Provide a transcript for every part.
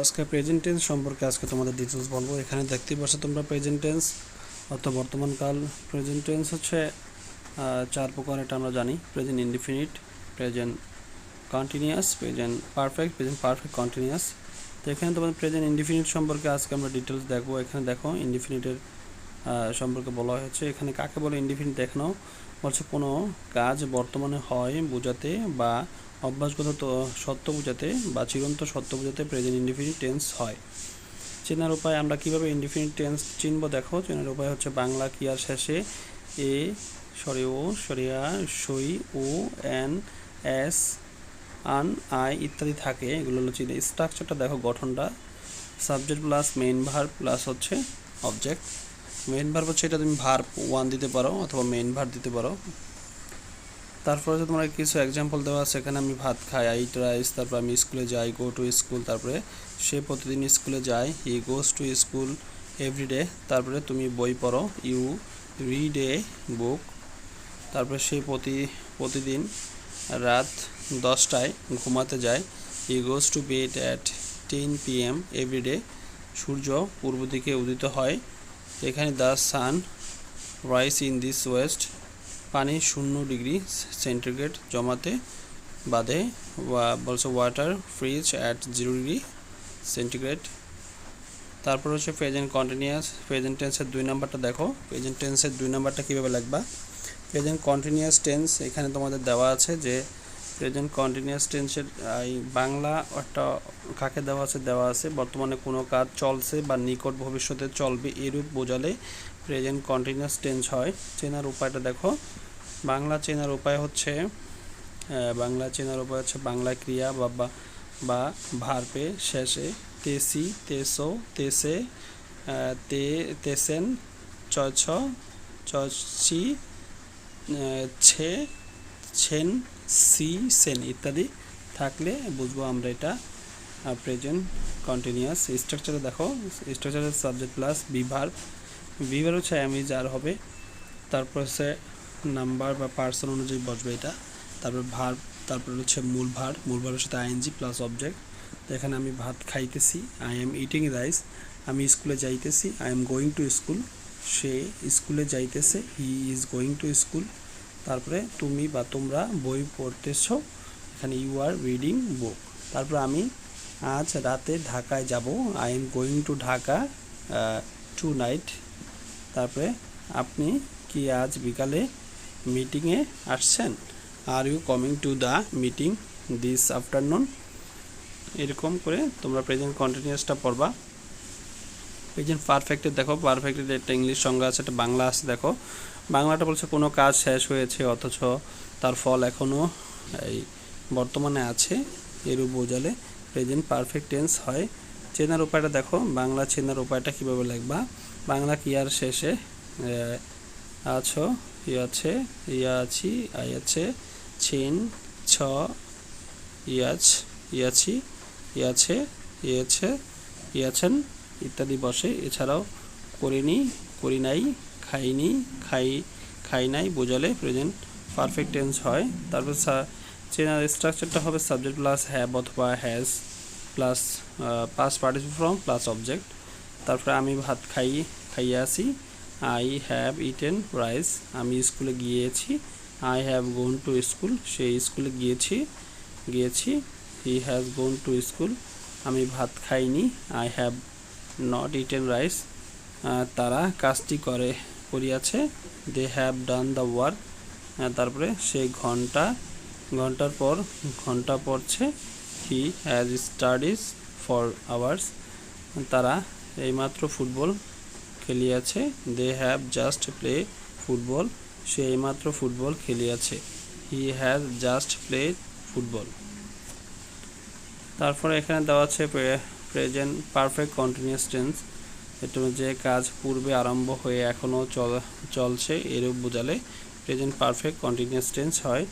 আজকে present tense সম্পর্কে আজকে তোমাদের ডিটেলস বলব। এখানে দেখতে পাচ্ছ তোমরা প্রেজেন্ট টেন্স অর্থাৎ বর্তমানকাল প্রেজেন্ট টেন্স হচ্ছে চার প্রকার এটা আমরা জানি। Present indefinite present continuous present perfect present perfect continuous তো এখানে তোমাদের প্রেজেন্ট ইনডিফিনিট সম্পর্কে আজকে আমরা ডিটেলস দেখব। এখানে দেখো ইনডিফিনিটের সম্পর্কে বলা হয়েছে। এখানে কাকে বলে ইনডিফিনিট দেখানো বলছে, কোনো কাজ বর্তমানে হয় বোঝাতে বা অভ্যাসগত সত্য বোঝাতে বা চিরন্ত সত্য বোঝাতে প্রেজেন্ট ইনডিফিনিট টেন্স হয়। চেনার উপায়, আমরা কীভাবে ইনডিফিনিট টেন্স চিনব? দেখো, চেনার উপায় হচ্ছে বাংলা ক্রিয়ার শেষে? এ, সরি ও সরিয়া সই ও, এন, এস, আন, আই ইত্যাদি থাকে। এগুলো হলো চিনে স্ট্রাকচারটা দেখো গঠনটা। Subject plus main verb plus হচ্ছে অবজেক্ট মেইন ভার হচ্ছে এটা তুমি ভার ওয়ান দিতে পারো অথবা মেন ভার দিতে পারো। তারপরে যে তোমার কিছু এক্সাম্পল দেওয়া আছে আমি ভাত খাই আই ইট রাইস তারপর আমি স্কুলে যাই গো টু স্কুল তারপরে সে প্রতিদিন স্কুলে যায় he goes to school everyday তারপরে তুমি বই পড়ো ইউ রিড এ বুক তারপরে সে প্রতি, প্রতিদিন রাত দশটায় ঘুমাতে যায় he goes to bed at ten P M everyday সূর্য পূর্ব দিকে উদিত হয় এখানে the sun rise in this west পানি শূন্য ডিগ্রি সেন্টিগ্রেড জমাতে বাদে বলছে water freeze at zero degree centigrade তারপর হচ্ছে প্রেজেন্ট কন্টিনিউয়াস প্রেজেন্ট টেন্সের দুই নাম্বারটা দেখো। প্রেজেন্ট টেন্সের দুই নাম্বারটা কীভাবে লিখবা? প্রেজেন্ট কন্টিনিউয়াস টেন্স এখানে তোমাদের দেওয়া আছে যে প্রেজেন্ট কন্টিনিউয়াস টেন্সের এই বাংলা একটা কাকে দেওয়া আছে দেওয়া আছে। বর্তমানে কোনো কাজ চলছে বা নিকট ভবিষ্যতে চলবে এরূপ বোঝালে প্রেজেন্ট কন্টিনিউয়াস টেন্স হয়। চেনার উপায়টা দেখো। বাংলা চেনার উপায় হচ্ছে বাংলা চেনার উপায় হচ্ছে বাংলা ক্রিয়া বা বা- ভার্পে শেষে তেসি তেসো তেসে তে তেসেন চ ছ চি আহ, ছে ছেন সি, সেন ইত্যাদি থাকলে বুঝব আমরা এটা প্রেজেন্ট কন্টিনিউয়াস স্ট্রাকচারে দেখো স্ট্রাকচারে সাবজেক্ট প্লাস বিভার বিভার হচ্ছে আমি যার হবে, তারপর হচ্ছে নাম্বার বা পার্সন অনুযায়ী বসবে এটা, তারপর ভার তারপর হচ্ছে মূল ভার মূল ভারের সাথে আইএনজি প্লাস অবজেক্ট তো এখানে আমি ভাত খাইতেছি আই এম ইটিং রাইস আমি স্কুলে যাইতেছি I am going to school সে স্কুলে যাইতেছে he is going to school তারপরে তুমি বা তোমরা বই পড়তেছো, এখানে ইউ আর রিডিং বুক তারপর আমি আজ রাতে ঢাকায় যাব। I am going to Dhaka tonight তারপরে আপনি কি আজ বিকালে মিটিংয়ে আসছেন? Are you coming to the meeting this afternoon এরকম করে তোমরা প্রেজেন্ট কন্টিনিউয়াসটা পড়বা। প্রেজেন্ট পারফেক্টে দেখো পারফেক্টের একটা ইংলিশ সংজ্ঞা আছে, একটা বাংলা আছে, দেখো। বাংলাটা বলছে কোনো কাজ শেষ হয়েছে, অথচ তার ফল এখনও এই বর্তমানে আছে, এরূপ বোঝালে প্রেজেন্ট পারফেক্ট টেন্স হয়। চেনার উপায়টা দেখো, বাংলা চেনার উপায়টা কীভাবে লিখবা? বাংলা ক্রিয়ার শেষে? আছো, ই আছে ইয়া আছি, আই আছে, ছেন, ছ ইয়াছ ইয়াছি ইয়াছে ইয়েছে ইয়াছেন ইত্যাদি বসে। এছাড়াও করিনি, করি নাই খাইনি, খাই খাই নাই, বোঝালে প্রেজেন্ট পারফেক্ট টেন্স হয়। তারপর চেনার স্ট্রাকচারটা হবে সাবজেক্ট প্লাস হ্যাভ অথবা has plus past participate from plus object তারপরে আমি ভাত খাই, খাইয়ে আসি। আই হ্যাভ ইটেন রাইস আমি স্কুলে গিয়েছি। I have gone to school সেই স্কুলে গিয়েছি গিয়েছি। He has gone to school আমি ভাত খাইনি। I have not eaten rice তারা কাজটি করে। করিয়াছে। They have done the work তারপরে সে ঘণ্টা, ঘণ্টার পর ঘণ্টা পড়ছে। He has studies for hours তারা এইমাত্র football খেলিয়াছে। They have just play football সে এইমাত্র football খেলিয়াছে। He has just play football তারপরে এখানে দেওয়া আছে প্রেজেন্ট পারফেক্ট কন্টিনিউয়াস টেন্স যে কাজ পূর্বে আরম্ভ হয়ে এখনও চল, চলছে, এরূপ বোঝালে প্রেজেন্ট পারফেক্ট কন্টিনিউয়াস টেন্স হয়।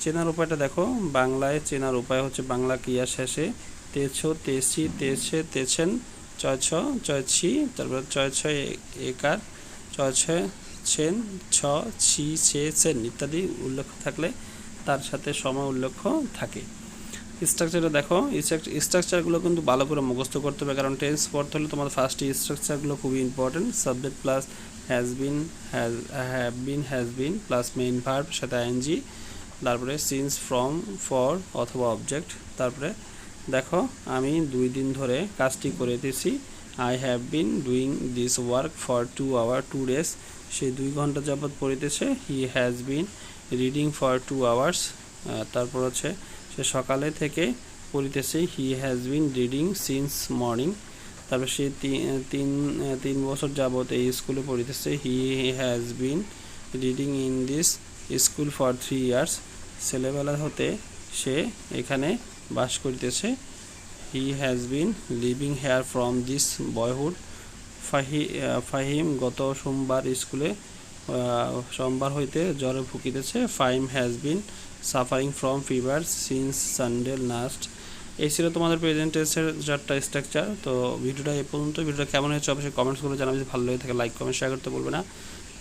চেনার উপায়টা দেখো, বাংলায় চেনার উপায় হচ্ছে বাংলা ক্রিয়া শেষে তেছো তেসি তেছে, তেছেন, ছয় ছ, ছয় ছি, তারপর ছয় ছয় একার, ছয় ছয় ছেন, ছ ছি, ছে, সেন ইত্যাদি উল্লেখ থাকলে তার সাথে সময় উল্লেখ থাকে। স্ট্রাকচারটা দেখো স্ট্রাকচারগুলো কিন্তু ভালো করে মুখস্থ করতে হবে, কারণ টেন্স পড়তে হলে তোমার ফার্স্ট স্ট্রাকচারগুলো খুবই important subject plus has been has have been has been plus main verb সাথে আইএনজি তারপরে সিন্স ফ্রম ফর অথবা অবজেক্ট তারপরে দেখো আমি দুই দিন ধরে কাজটি করে দিয়েছি I have been doing this work for two hour two days সে দুই ঘণ্টা যাবৎ পড়িতেছে he has been reading for two hours তারপর হচ্ছে সে সকালে থেকে পড়িতেছে he has been reading since morning তারপর সে তিন তিন বছর যাবৎ এই স্কুলে পড়িতেছে he has been reading in this school for three years ছেলেবেলা হতে সে এখানে বাস করিতেছে। He has been living here from this boyhood Fahi, Fahim গত সোমবার স্কুলে সোমবার হইতে জ্বরে ভুগিতেছে। Fahim has been suffering from fever since Sunday last এই ছিল তোমাদের প্রেজেন্টেন্সের চারটা স্ট্রাকচার তো ভিডিওটা এ পর্যন্ত। ভিডিওটা কেমন হয়েছে অবশ্যই কমেন্টসগুলো জানাবে। যদি ভালো লেগে থাকে লাইক কমেন্ট শেয়ার করতে বলবে না।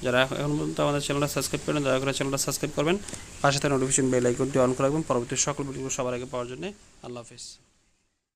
যারা এখন পর্যন্ত আমাদের চ্যানেলটা সাবস্ক্রাইব করেন, দয়া করে চ্যানেলটা সাবস্ক্রাইব করবেন। পাশে থাকা নোটিফিকেশন বেল আইকনটি অন করে রাখবেন। পরবর্তী সকল ভিডিওগুলো সবার আগে পাওয়ার জন্য। আল্লাহ হাফিজ।